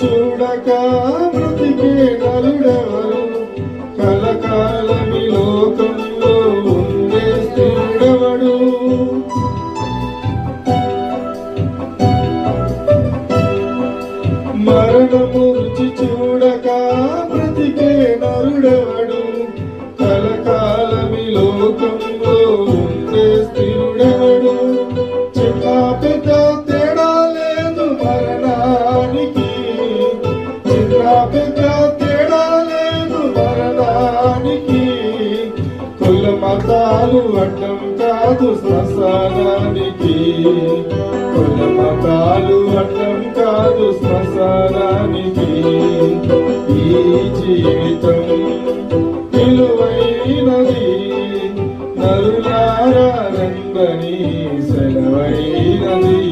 చూడక మృతికే నలుడెవరు? కలకాలమి లోకంలో ఉండే స్థిరుడెవడు మరణము రుచి చూడక మృతికే నరుడెవడు కలకాలమి లోకంలో ఉండే జాతిగా తేడా లేదు మరణానికి. కుల మతాలు అడ్డం కాదు శ్మశానానికి. కుల మతాలు అడ్డం కాదు శ్మశానానికి. ఈ జీవితం విలువైనది. నరులారా రంగని సెలవైనది.